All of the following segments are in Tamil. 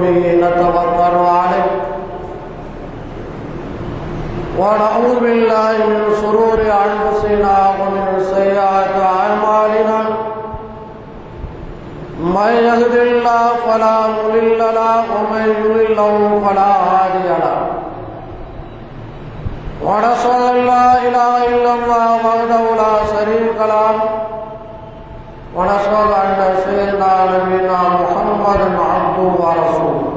به نتوكل عليه ونعوذ بالله من شرور انفسنا ومن سيئات اعمالنا. من يهد الله فلا مضل له ومن يضلل فلا هادي له. ونشهد ان لا اله الا الله وحده لا شريك له. ونشهد ان سيدنا نبينا محمد عبده ورسوله.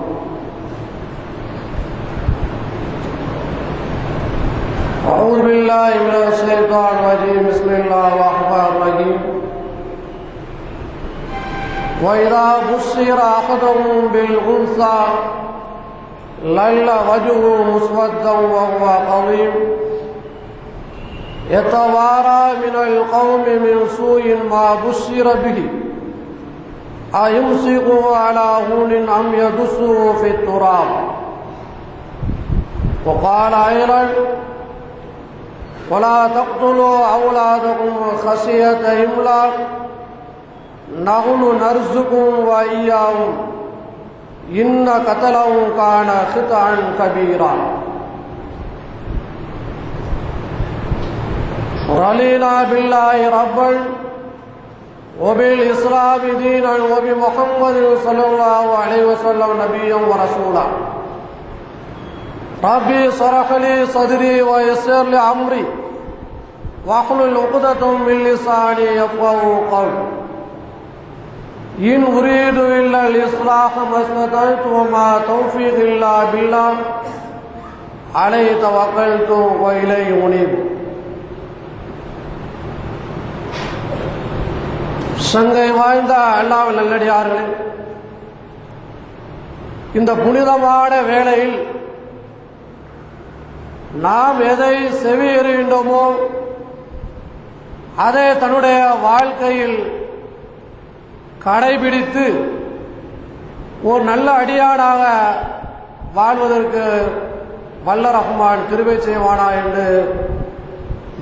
أعوذ بالله من الشيطان الرجيم. بسم الله الرحمن الرحيم. وإذا بشر أحدهم بالأنثى لل وجهه مسودا وهو قضيم يتوارى من القوم من سوء ما بشر به. أيمسكه على هون أم يدسه في التراب؟ وقال أيضا ولا تقتلوا أولادكم خشية إملاق نحن نرزقهم وإياهم. إن قتلهم كان خطأ كبيرا. رضينا بالله ربا. وبالإسلام دينا وبمحمد صلى الله عليه وسلم نبيا ورسولا. ربي صرح لي صدري ويسر لي أمري. واحلل عقدة من لساني يفقه قولي. إن أريد إلا الإصلاح ما استطعت وما توفيق إلا بالله عليه توكلت وإليه أنيب. சங்கை வாய்ந்த அல்லாஹ் நல்லடியார்களே இந்த புனிதமான வேளையில் நாம் எதை செவியறிகின்றோமோ அதை தன்னுடைய வாழ்க்கையில் கடைபிடித்து ஒரு நல்ல அடியானாக வாழ்வதற்கு வல்ல ரஹ்மான் திருவை செய்வானா என்று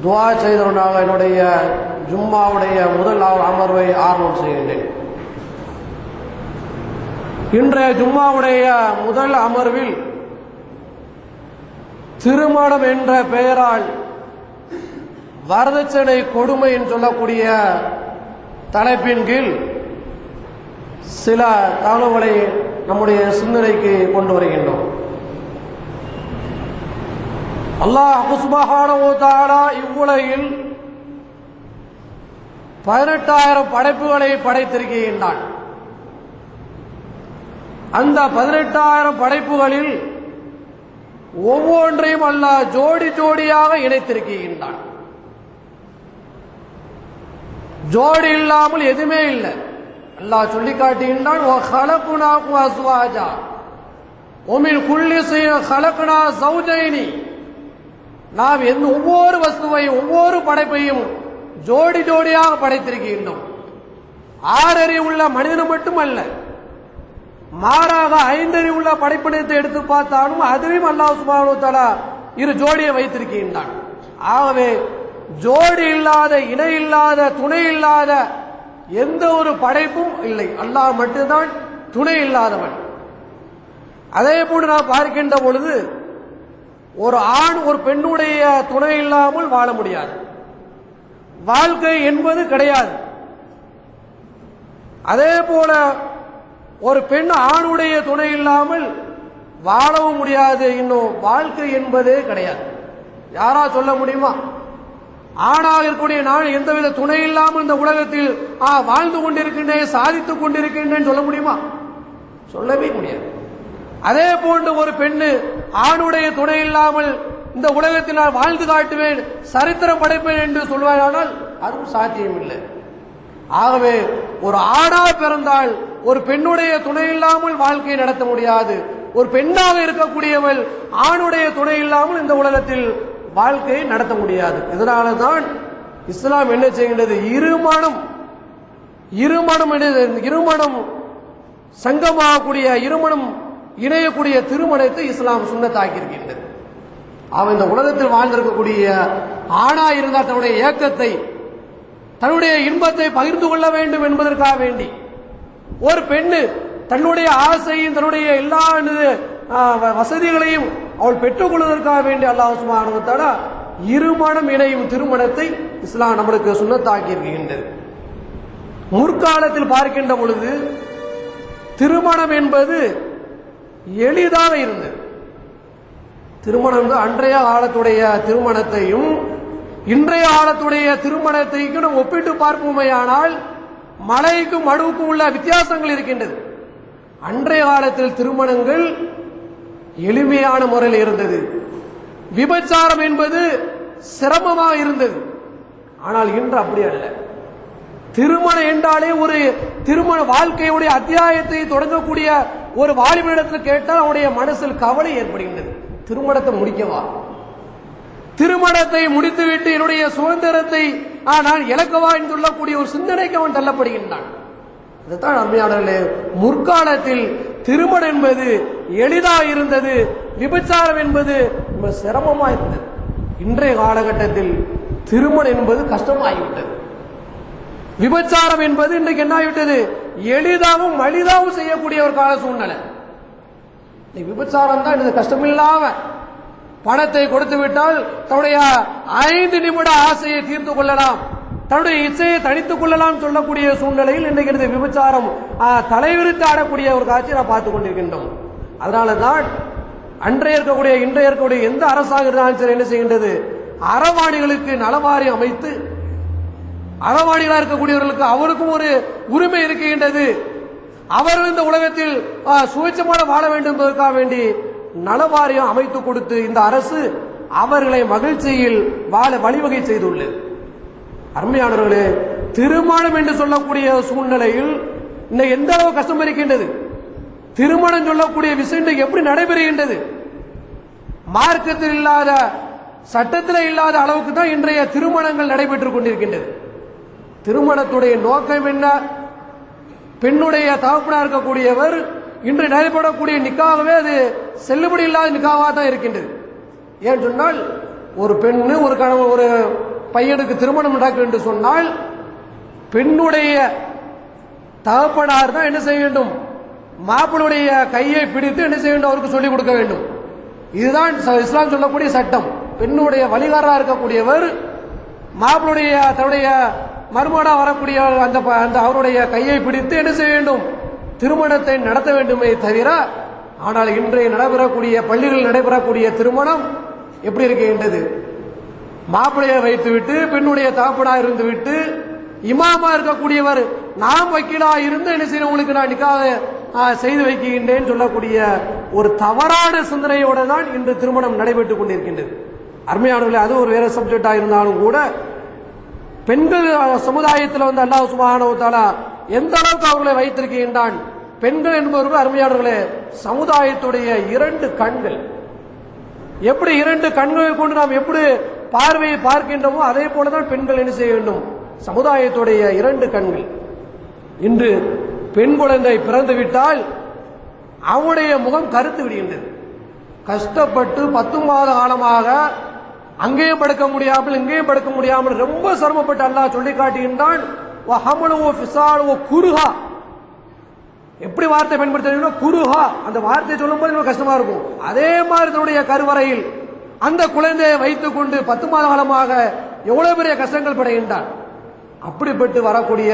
துவா செய்தவனாக என்னுடைய ஜும்மாவுடைய முதல் அமர்வை ஆரம்பம் செய்கின்றேன் இன்றைய ஜும்மாவுடைய முதல் அமர்வில் திருமணம் என்ற பெயரால் வரதட்சணை கொடுமை என்று சொல்லக்கூடிய தலைப்பின் கீழ் சில தகவல்களை நம்முடைய சிந்தனைக்கு கொண்டு வருகின்றோம். அல்லாஹ் இவ்வுலகில் பதினெட்டாயிரம் படைப்புகளை படைத்திருக்கின்றான். அந்த பதினெட்டாயிரம் படைப்புகளில் ஒவ்வொன்றையும் அல்லாஹ் ஜோடி ஜோடியாக இணைத்திருக்கின்றான். ஜோடி இல்லாமல் எதுவுமே இல்லை. அல்லாஹ் சொல்லி காட்டுகின்றான் அஸ்வாஜா. உமின் குள்ளி செய்ய கலக்குனா சௌஜைனி. நாம் எந்த ஒவ்வொரு வஸ்துவையும் ஒவ்வொரு படைப்பையும் ஜோடி ஜோடியாக படைத்திருக்கின்றோம். ஆறறி உள்ள மனிதன் மட்டுமல்ல மாறாக ஐந்தறி உள்ள படைப்பினத்தை எடுத்து பார்த்தாலும் அதுவும் அல்லாஹ் சுபானு தலா இரு ஜோடியை வைத்திருக்கின்றான். ஆகவே ஜோடி இல்லாத இணை இல்லாத துணை இல்லாத எந்த ஒரு படைப்பும் இல்லை. அல்லாஹ் மட்டும்தான் துணை இல்லாதவன். அதே போன்று நாம் பார்க்கின்ற பொழுது ஒரு ஆண் ஒரு பெண்ணுடைய துணை இல்லாமல் வாழ முடியாது. வாழ்க்கை என்பது கிடையாது. அதே போல ஒரு பெண் ஆணுடைய துணை இல்லாமல் வாழவும் முடியாது இன்னும். வாழ்க்கை என்பதே கிடையாது. யாரா சொல்ல முடியுமா? ஆணாக இருக்கக்கூடிய நான் எந்தவித துணை இல்லாமல் இந்த உலகத்தில் ஆ வாழ்ந்து கொண்டிருக்கின்றேன் சாதித்துக் கொண்டிருக்கின்றேன் சொல்ல முடியுமா? சொல்லவே முடியாது. அதே போன்று ஒரு பெண்ணு ஆணுடைய துணை இல்லாமல் இந்த உலகத்தில் நான் வாழ்ந்து காட்டுவேன் சரித்திரம் படைப்பேன் என்று சொல்வாயானால் அதுவும் சாத்தியம் இல்லை ஆகவே ஒரு ஆணா பிறந்தால் ஒரு பெண்ணுடைய துணை இல்லாமல் வாழ்க்கையை நடத்த முடியாது. ஒரு பெண்ணாக இருக்கக்கூடியவள் ஆணுடைய துணை இல்லாமல் இந்த உலகத்தில் வாழ்க்கையை நடத்த முடியாது. இதனால தான் இஸ்லாம் என்ன செய்கின்றது? இருமணம் இருமணம் இருமணம் சங்கமாகக்கூடிய இருமணம் இணையக்கூடிய திருமணத்தை இஸ்லாம் சுண்ணத்தாக்கியிருக்கின்றது. அவன் இந்த உலகத்தில் வாழ்ந்திருக்கக்கூடிய ஆணா இருந்தால் தன்னுடைய ஏக்கத்தை தன்னுடைய இன்பத்தை பகிர்ந்து கொள்ள வேண்டும் என்பதற்காக வேண்டி ஒரு பெண்ணு தன்னுடைய ஆசையும் தன்னுடைய எல்லா வசதிகளையும் அவள் பெற்றுக்கொள்வதற்காக வேண்டி அல்லாஹ் சுப்ஹானஹு இருமணம் இணையும் திருமணத்தை இஸ்லாம் நம்மளுக்கு சுண்ணத்தாக்கி இருக்கின்றது முற்காலத்தில் பார்க்கின்ற பொழுது திருமணம் என்பது எளிதாக இருந்தது. திருமணம் அன்றைய காலத்துடைய திருமணத்தையும் இன்றைய காலத்துடைய திருமணத்தையும் நம்ம ஒப்பிட்டு பார்ப்போமேயானால் மலைக்கும் மடுவுக்கும் உள்ள வித்தியாசங்கள் இருக்கின்றது. அன்றைய காலத்தில் திருமணங்கள் எளிமையான முறையில் இருந்தது. விபச்சாரம் என்பது சிரமமாக இருந்தது. ஆனால் இன்று அப்படி அல்ல. திருமணம் என்றாலே ஒரு திருமண வாழ்க்கையுடைய அத்தியாயத்தை தொடங்கக்கூடிய ஒரு வாலிபனிடத்தில் கேட்டால் அவனுடைய மனசில் கவலை ஏற்படுகின்றது. திருமணத்தை முடிக்கவா? திருமணத்தை முடித்துவிட்டு என்னுடைய சுதந்திரத்தை ஆனால் நான் இழக்கவா என்று சொல்லக்கூடிய ஒரு சிந்தனைக்கு அவன் தள்ளப்படுகின்றான். அதுதான் அருமையாளர்களே முற்காலத்தில் திருமணம் என்பது எளிதாக இருந்தது விபச்சாரம் என்பது ரொம்ப சிரமமா இருந்தது. இன்றைய காலகட்டத்தில் திருமணம் என்பது கஷ்டமாகிவிட்டது. விபச்சாரம் என்பது இன்றைக்கு என்ன ஆகிவிட்டது எளிதாகவும் மலிதாகவும் செய்யக்கூடிய ஒரு கால சூழ்நிலை. இந்த விபச்சாரம் தான் இது கஷ்டமில்லாம பணத்தை கொடுத்து விட்டால் தன்னுடைய ஐந்து நிமிட ஆசையை தீர்த்து கொள்ளலாம். தன்னுடைய இச்சையை தனித்துக் கொள்ளலாம் சொல்லக்கூடிய சூழ்நிலையில் இன்றைக்கு இந்த விபச்சாரம் தலைவிரித்து ஆடக்கூடிய ஒரு காட்சியை நான் பார்த்துக் கொண்டிருக்கின்றோம். அதனால தான் அன்றைய இருக்கக்கூடிய இன்றைய இருக்கக்கூடிய எந்த அரசாக இருந்தாலும் சரி என்ன செய்கின்றது? அறவாணிகளுக்கு நலவாரியம் அமைத்து அறவாணிகளாக இருக்கக்கூடியவர்களுக்கு அவருக்கும் ஒரு உரிமை இருக்கின்றது. அவர் இந்த உலகத்தில் சுயட்சமாக வாழ வேண்டும் என்பதற்காக வேண்டி நலவாரியம் அமைத்து கொடுத்து இந்த அரசு அவர்களை மகிழ்ச்சியில் வாழ வழிவகை செய்துள்ளது. அருமையானவர்களே திருமணம் என்று சொல்லக்கூடிய சூழ்நிலையில் இன்னைக்கு எந்த அளவு கஷ்டம் இருக்கின்றது? திருமணம் சொல்லக்கூடிய விஷயம் எப்படி நடைபெறுகின்றது? மார்க்கத்தில் இல்லாத சட்டத்தில் இல்லாத அளவுக்கு தான் இன்றைய திருமணங்கள் நடைபெற்றுக் கொண்டிருக்கின்றது. திருமணத்துடைய நோக்கம் என்ன? பெண்ணுடைய தகப்பனா இருக்கக்கூடியவர் இன்று நடைபெறக்கூடிய நிக்காகவே அது செல்லுபடி இல்லாத நிக்காவாக தான் இருக்கின்றது. ஏன் சொன்னால் ஒரு பெண்ணு ஒரு கணவன் ஒரு பையனுக்கு திருமணம் நடக்கும் என்று சொன்னால் பெண்ணுடைய தகப்பனார் தான் என்ன செய்ய வேண்டும்? மாப்பிளுடைய கையை பிடித்து என்ன செய்ய வேண்டும்? அவருக்கு சொல்லிக் கொடுக்க வேண்டும். இதுதான் இஸ்லாம் சொல்லக்கூடிய சட்டம். பெண்ணுடைய வழிகாரா இருக்கக்கூடியவர் மாப்பிளுடைய தன்னுடைய மறுமடா வரக்கூடிய அந்த ப- அந்த அவருடைய கையை பிடித்து என்ன செய்ய வேண்டும்? திருமணத்தை நடத்த வேண்டுமே தவிர ஆனால் இன்றைய நடைபெறக்கூடிய பள்ளிகளில் நடைபெறக்கூடிய திருமணம் எப்படி இருக்கின்றது? மாப்பிள்ளையை வைத்துவிட்டு பெண்ணுடைய தகப்பனா இருந்து விட்டு இமாமா இருக்கக்கூடியவர் நான் வக்கீலா இருந்து என்ன செய்யணும்? உங்களுக்கு நான் நிக்காக செய்து வைக்கின்றேன் சொல்லக்கூடிய ஒரு தவறான சிந்தனையோட தான் இன்று திருமணம் நடைபெற்றுக் கொண்டிருக்கின்றது. அருமையானவர்களே அது ஒரு வேற சப்ஜெக்டா இருந்தாலும் கூட பெண்கள் சமுதாயத்தில் வந்து அல்லாஹ் சுப்ஹானஹு எந்த அளவுக்கு அவர்களை வைத்திருக்கின்றான்? பெண்கள் என்பவர்கள் அருமையாளர்களே சமுதாயத்துடைய இரண்டு கண்கள். எப்படி இரண்டு கண்களை கொண்டு நாம் எப்படி பார்வையை பார்க்கின்றோமோ அதே போலதான் பெண்கள் என்ன செய்ய வேண்டும்? சமுதாயத்துடைய இரண்டு கண்கள். இன்று பெண் குழந்தை பிறந்து விட்டால் அவனுடைய முகம் கருத்து விடுகின்றது. கஷ்டப்பட்டு பத்து மாத காலமாக அங்கேயும் படுக்க முடியாமல் இங்கேயும் படுக்க முடியாமல் ரொம்ப சிரமப்பட்டு அல்லாஹ் சொல்லி காட்டுகின்றான் குருஹா. எப்படி வார்த்தை பயன்படுத்த குருஹா. அந்த வார்த்தையை சொல்லும்போது நமக்கு கஷ்டமா இருக்கும். அதே மாதிரி தன்னுடைய கருவறையில் அந்த குழந்தையை வைத்துக் கொண்டு பத்து மாத காலமாக எவ்வளவு பெரிய கஷ்டங்கள் படைகின்றான் அப்படிப்பட்டு வரக்கூடிய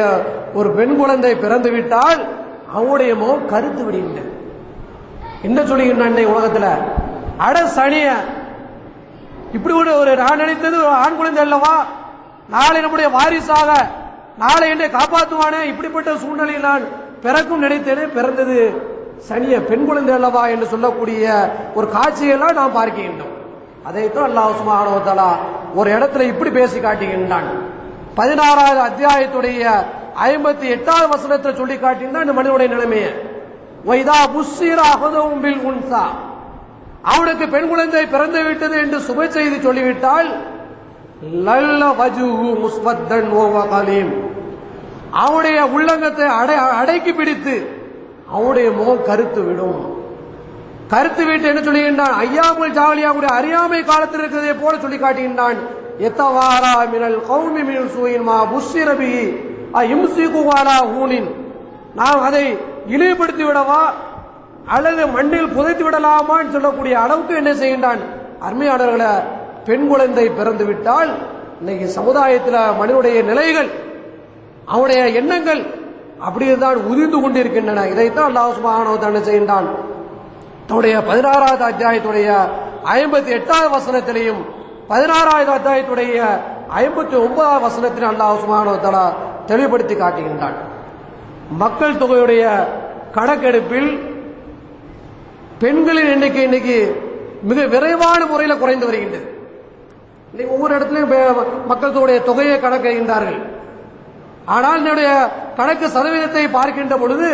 ஒரு பெண் குழந்தை பிறந்து விட்டால் அவனுடைய முகம் கருத்து விடுகின்றது. என்ன சொல்லுகின்றான் இன்றைய உலகத்துல? அட சனிய இப்படி ஒரு ஒரு நான் நினைத்தது ஒரு ஆண் குழந்தை அல்லவா? நாளை நம்முடைய வாரிசாக நாளை என்னை காப்பாற்றுவானே? இப்படிப்பட்ட சூழ்நிலையில் நான் பிறக்கும் நினைத்தேனே பிறந்தது சனிய பெண் குழந்தை அல்லவா என்று சொல்லக்கூடிய ஒரு காட்சியெல்லாம் நாம் பார்க்கின்றோம். அதைத்தான் அல்லாஹ் சுப்ஹானஹு ஒரு இடத்துல இப்படி பேசி காட்டுகின்றான். பதினாறாவது அத்தியாயத்துடைய ஐம்பத்தி எட்டாவது வசனத்தில் சொல்லி காட்டினா இந்த மனிதனுடைய நிலைமையை. வைதா புஸ்ஸிர அகதவும் பில் உன்சா. அவனுக்கு பெண் குழந்தை பிறந்து விட்டது என்று சுப செய்தி சொல்லிவிட்டால் லல்ல அவனுடைய உள்ளங்கத்தை அடை அடைக்கி பிடித்து அவனுடைய முகம் கருத்து விடும். கருத்து விட்டு என்ன சொல்லுகின்றான்? ஐயாமுல் ஜாலியாவுடைய அறியாமை காலத்தில் இருக்கிறதை போல சொல்லி காட்டுகின்றான் எத்தவாரா மினல் கௌமி மினல் சூயின் மா புஷிரபி இம்சிகு ஹூனின். நாம் அதை இழிவுபடுத்தி விடவா அல்லது மண்ணில் புதைத்து விடலாமான்னு சொல்லக்கூடிய அளவுக்கு என்ன செய்கின்றான்? அருமையாளர்களை பெண் குழந்தை பிறந்து விட்டால் இன்னைக்கு சமுதாயத்தில் மனிதனுடைய நிலைகள் அவனுடைய எண்ணங்கள் அப்படிதான் உதிர்ந்து கொண்டிருக்கின்றன. இதைத்தான் அல்லாஹ் சுபானோ வ என்ன செய்கின்றான்? தன்னுடைய பதினாறாவது அத்தியாயத்துடைய ஐம்பத்தி எட்டாவது வசனத்திலையும் பதினாறாவது அத்தியாயத்துடைய ஐம்பத்தி ஒன்பதாவது வசனத்திலும் அல்லாஹ் சுபானோ தலா தெளிவுபடுத்தி காட்டுகின்றான். மக்கள் தொகையுடைய கணக்கெடுப்பில் பெண்களின் எண்ணிக்கை இன்னைக்கு மிக விரைவான முறையில் குறைந்து வருகின்றது. இன்னைக்கு ஒவ்வொரு இடத்துலையும் மக்களுடைய தொகையை கணக்கிடுகின்றார்கள். ஆனால் என்னுடைய கணக்கு சதவீதத்தை பார்க்கின்ற பொழுது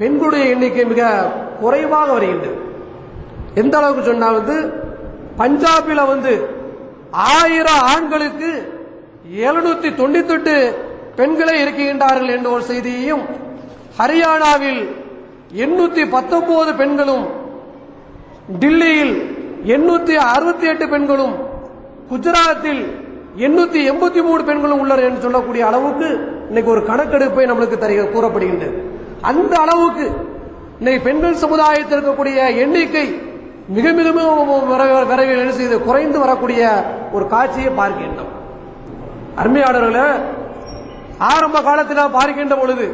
பெண்களுடைய எண்ணிக்கை மிக குறைவாக வருகின்றது. எந்த அளவுக்கு சொன்னால் வந்து பஞ்சாபில் வந்து ஆயிரம் ஆண்களுக்கு எழுநூத்தி தொண்ணூத்தி எட்டு பெண்களே இருக்கின்றார்கள் என்ற ஒரு செய்தியையும் ஹரியானாவில் எண்ணூத்தி பத்தொன்பது பெண்களும் டில்லியில் எண்ணூத்தி அறுபத்தி எட்டு பெண்களும் குஜராத்தில் எண்ணூத்தி எண்பத்தி மூணு பெண்களும் உள்ளனர் என்று சொல்லக்கூடிய அளவுக்கு இன்னைக்கு ஒரு கணக்கெடுப்பை நம்மளுக்கு தருக கூறப்படுகின்றது. அந்த அளவுக்கு இன்னைக்கு பெண்கள் சமுதாயத்தில் இருக்கக்கூடிய எண்ணிக்கை மிக மிக விரைவில் என்ன செய்து குறைந்து வரக்கூடிய ஒரு காட்சியை பார்க்கின்றோம். அருமையாளர்களே ஆரம்ப காலத்தில் பார்க்கின்ற பொழுது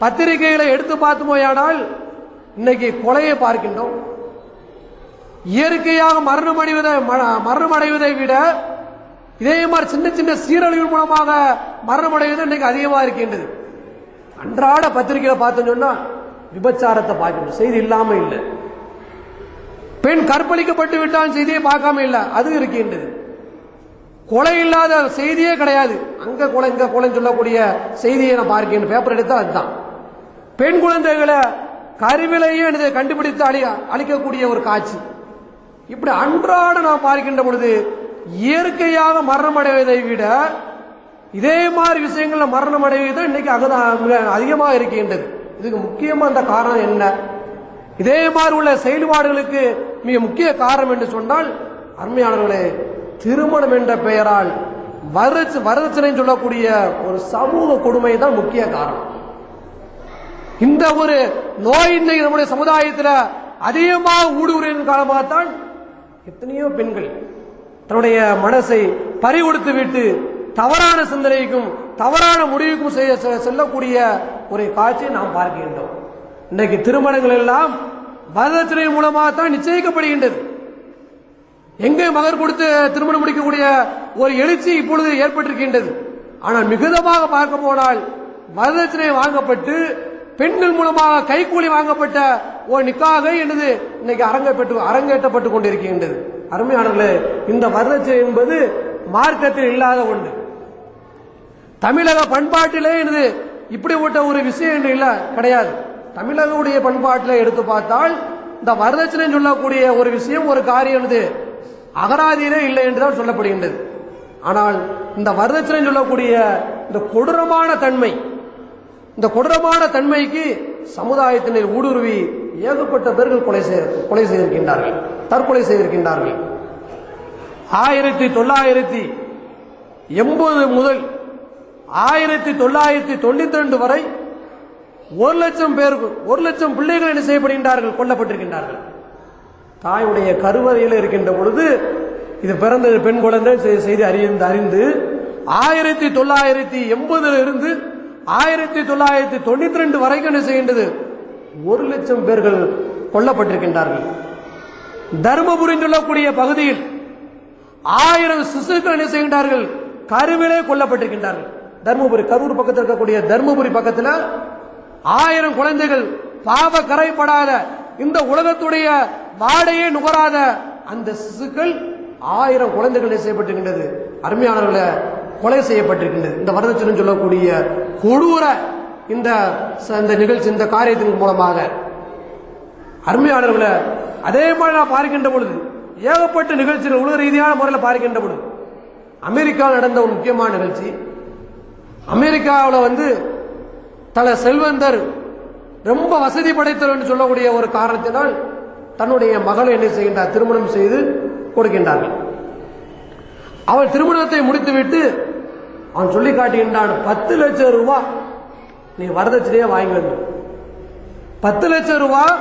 பத்திரிகைகளை எடுத்து பார்த்துமோயானால் இன்னைக்கு கொலையை பார்க்கின்றோம். இயற்கையாக மரணம் அடைவதை ம- மரணம் அடைவதை விட இதே மாதிரி சின்ன சின்ன சீரழிவு மூலமாக மரணம் அடைவது இன்னைக்கு அதிகமா இருக்கின்றது. அன்றாட பத்திரிகையில பார்த்தோம்னு விபச்சாரத்தை பார்க்கணும். செய்தி இல்லாம இல்லை. பெண் கற்பழிக்கப்பட்டு விட்டால் செய்தியை பார்க்காம இல்லை. அது இருக்கின்றது. கொலை இல்லாத செய்தியே கிடையாது. அங்க கொலை இங்க கொலைன்னு சொல்லக்கூடிய செய்தியை நான் பார்க்கின்ற பேப்பர் எடுத்தா அதுதான். பெண் குழந்தைகளை கருவிலையும் கண்டுபிடித்து அழி அழிக்கக்கூடிய ஒரு காட்சி. இப்படி அன்றாட நாம் பார்க்கின்ற பொழுது இயற்கையாக மரணம் அடைவதை விட இதே மாதிரி விஷயங்கள்ல மரணம் அடைவது இன்னைக்கு அகதான் மிக அதிகமாக இருக்கின்றது. இதுக்கு முக்கியமா அந்த காரணம் என்ன? இதே மாதிரி உள்ள செயல்பாடுகளுக்கு மிக முக்கிய காரணம் என்று சொன்னால் அருமையானவர்களே திருமணம் என்ற பெயரால் வரச்சு வரதட்சணை சொல்லக்கூடிய ஒரு சமூக கொடுமை தான் முக்கிய காரணம். இந்த ஒரு நோய் நம்முடைய சமுதாயத்தில் அதிகமாக ஊடுருவின் காலமாகத்தான் எத்தனையோ பெண்கள் தன்னுடைய மனசை பறிகொடுத்து விட்டு தவறான சிந்தனைக்கும் தவறான முடிவுக்கும் செய்ய செ- செல்லக்கூடிய ஒரு காட்சியை நாம் பார்க்கின்றோம். இன்றைக்கு திருமணங்கள் எல்லாம் வரதட்சணை மூலமாக தான் நிச்சயிக்கப்படுகின்றது. எங்கே மகர் கொடுத்து திருமணம் முடிக்கக்கூடிய ஒரு எழுச்சி இப்பொழுது ஏற்பட்டிருக்கின்றது. ஆனால் மிகுதமாக பார்க்க போனால் வரதட்சணை வாங்கப்பட்டு பெண்கள் மூலமாக கைக்கூலி வாங்கப்பட்ட ஓ நிக்காக எனது இன்னைக்கு அரங்கப்பட்டு அரங்கேற்றப்பட்டு கொண்டிருக்கின்றது. அருமையானவர்களே இந்த வரதட்சணை என்பது மார்க்கத்தில் இல்லாத ஒன்று தமிழக பண்பாட்டிலே இப்படி விட்ட ஒரு விஷயம் என்று இல்லை கிடையாது. தமிழகவுடைய பண்பாட்டில் எடுத்து பார்த்தால் இந்த வரதட்சணை சொல்லக்கூடிய ஒரு விஷயம் ஒரு காரியம் இது அகராதியிலே இல்லை என்றுதான் சொல்லப்படுகின்றது. ஆனால் இந்த வரதட்சணை சொல்லக்கூடிய இந்த கொடூரமான தன்மை இந்த கொடூரமான தன்மைக்கு சமுதாயத்தினர் ஊடுருவி ஏகப்பட்ட பேர்கள் கொலை செய்ய கொலை செய்திருக்கின்றார்கள். தற்கொலை செய்திருக்கின்றார்கள். ஆயிரத்தி தொள்ளாயிரத்தி எண்பது முதல் ஆயிரத்தி தொள்ளாயிரத்தி தொண்ணூத்தி ரெண்டு வரை ஒரு லட்சம் பேர் ஒரு லட்சம் பிள்ளைகள் என்ன செய்யப்படுகின்றார்கள்? கொல்லப்பட்டிருக்கின்றார்கள். தாயுடைய கருவறையில் இருக்கின்ற பொழுது இது பிறந்த பெண் குழந்தை செ- செய்தி அறிந்து அறிந்து ஆயிரத்தி தொள்ளாயிரத்தி எண்பதுல இருந்து ஆயிரத்தி தொள்ளாயிரத்தி தொண்ணூத்தி ரெண்டு வரைக்கும் என்ன செய்கின்றது? ஒரு லட்சம் பேர்கள் கொல்லப்பட்டிருக்கின்றார்கள். தருமபுரி சொல்லக்கூடிய பகுதியில் ஆயிரம் சிசுக்கள் என்ன செய்கின்றார்கள்? கருவிலே கொல்லப்பட்டிருக்கின்றார்கள். தர்மபுரி கரூர் பக்கத்தில் இருக்கக்கூடிய தர்மபுரி பக்கத்தில் ஆயிரம் குழந்தைகள் பாவ கரைப்படாத இந்த உலகத்துடைய வாடையே நுகராத அந்த சிசுக்கள் ஆயிரம் குழந்தைகள் செய்யப்பட்டிருக்கின்றது? அருமையானவர்களை கொலை செய்யப்பட்டிருக்கின்றது. இந்த வரதட்சணை சொல்லக்கூடிய கொடூர இந்த ச- இந்த நிகழ்ச்சி இந்த காரியத்தின் மூலமாக அருமையாளர்களை அதே மாதிரி நான் பார்க்கின்ற பொழுது ஏகப்பட்ட நிகழ்ச்சிகள் உலக ரீதியான முறையில் பார்க்கின்ற பொழுது அமெரிக்காவில் நடந்த ஒரு முக்கியமான நிகழ்ச்சி. அமெரிக்காவில் வந்து தல செல்வந்தர் ரொம்ப வசதி படைத்தவர் என்று சொல்லக்கூடிய ஒரு காரணத்தினால் தன்னுடைய மகளை என்ன செய்கின்றார்? திருமணம் செய்து கொடுக்கின்றார்கள். அவள் திருமணத்தை முடித்துவிட்டு அவன் சொல்லி காட்டுகின்றான் பத்து லட்சம் ரூபாய் நீ வரதட்சணையா வாங்கி வரணும் பத்து லட்சம் ரூபாய்